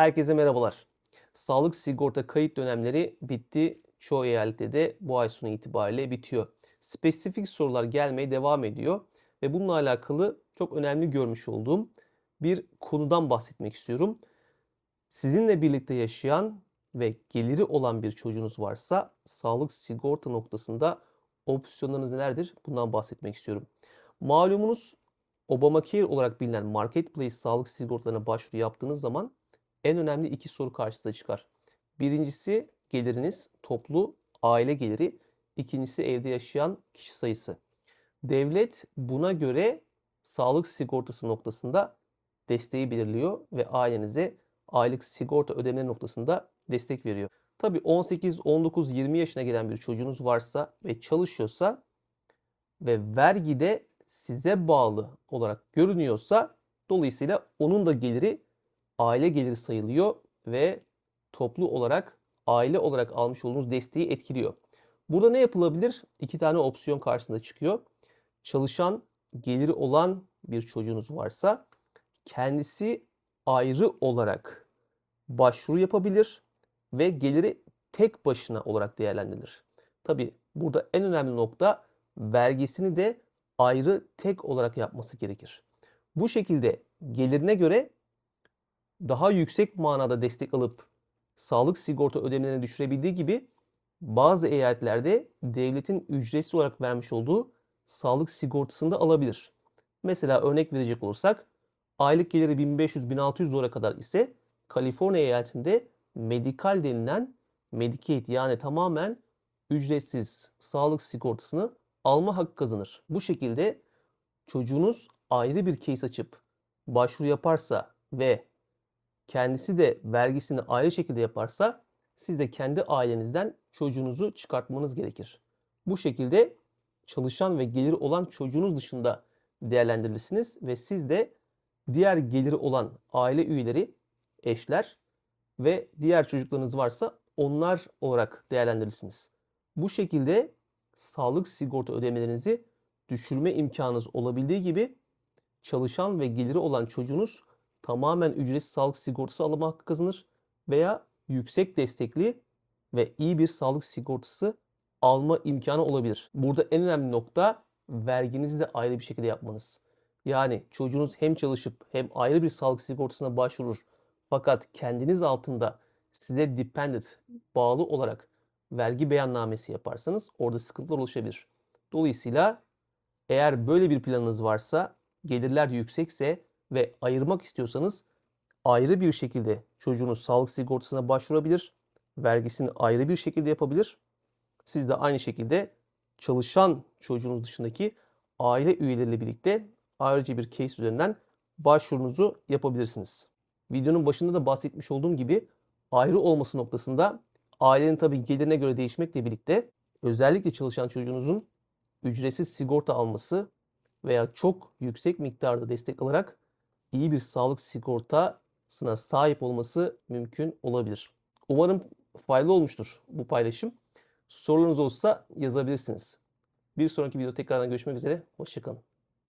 Herkese merhabalar. Sağlık sigorta kayıt dönemleri bitti. Çoğu eyalette de bu ay sonu itibariyle bitiyor. Spesifik sorular gelmeye devam ediyor ve bununla alakalı çok önemli görmüş olduğum bir konudan bahsetmek istiyorum. Sizinle birlikte yaşayan ve geliri olan bir çocuğunuz varsa sağlık sigorta noktasında opsiyonlarınız nelerdir? Bundan bahsetmek istiyorum. Malumunuz Obamacare olarak bilinen Marketplace sağlık sigortalarına başvuru yaptığınız zaman en önemli iki soru karşınıza çıkar. Birincisi geliriniz, toplu aile geliri. İkincisi evde yaşayan kişi sayısı. Devlet buna göre sağlık sigortası noktasında desteği belirliyor ve ailenize aylık sigorta ödemeleri noktasında destek veriyor. Tabii 18, 19, 20 yaşına gelen bir çocuğunuz varsa ve çalışıyorsa ve vergide size bağlı olarak görünüyorsa dolayısıyla onun da geliri aile geliri sayılıyor ve toplu olarak aile olarak almış olduğunuz desteği etkiliyor. Burada ne yapılabilir? İki tane opsiyon karşısında çıkıyor. Çalışan geliri olan bir çocuğunuz varsa kendisi ayrı olarak başvuru yapabilir ve geliri tek başına olarak değerlendirilir. Tabi burada en önemli nokta vergisini de ayrı tek olarak yapması gerekir. Bu şekilde gelirine göre daha yüksek manada destek alıp sağlık sigorta ödemelerini düşürebildiği gibi bazı eyaletlerde devletin ücretsiz olarak vermiş olduğu sağlık sigortasını da alabilir. Mesela örnek verecek olursak aylık geliri 1500-1600 dolara kadar ise Kaliforniya eyaletinde medikal denilen Medicaid yani tamamen ücretsiz sağlık sigortasını alma hakkı kazanır. Bu şekilde çocuğunuz ayrı bir case açıp başvuru yaparsa ve kendisi de vergisini ayrı şekilde yaparsa siz de kendi ailenizden çocuğunuzu çıkartmanız gerekir. Bu şekilde çalışan ve geliri olan çocuğunuz dışında değerlendirirsiniz ve siz de diğer geliri olan aile üyeleri, eşler ve diğer çocuklarınız varsa onlar olarak değerlendirirsiniz. Bu şekilde sağlık sigorta ödemelerinizi düşürme imkanınız olabildiği gibi çalışan ve geliri olan çocuğunuz tamamen ücretsiz sağlık sigortası alma hakkı kazanır veya yüksek destekli ve iyi bir sağlık sigortası alma imkanı olabilir. Burada en önemli nokta verginizi de ayrı bir şekilde yapmanız. Yani çocuğunuz hem çalışıp hem ayrı bir sağlık sigortasına başvurur fakat kendiniz altında size dependent bağlı olarak vergi beyannamesi yaparsanız orada sıkıntılar oluşabilir. Dolayısıyla eğer böyle bir planınız varsa gelirler yüksekse ve ayırmak istiyorsanız ayrı bir şekilde çocuğunuz sağlık sigortasına başvurabilir. Vergisini ayrı bir şekilde yapabilir. Siz de aynı şekilde çalışan çocuğunuz dışındaki aile üyeleriyle birlikte ayrıca bir case üzerinden başvurunuzu yapabilirsiniz. Videonun başında da bahsetmiş olduğum gibi ayrı olması noktasında ailenin tabii gelirine göre değişmekle birlikte özellikle çalışan çocuğunuzun ücretsiz sigorta alması veya çok yüksek miktarda destek alarak iyi bir sağlık sigortasına sahip olması mümkün olabilir. Umarım faydalı olmuştur bu paylaşım. Sorularınız olursa yazabilirsiniz. Bir sonraki videoda tekrardan görüşmek üzere. Hoşçakalın.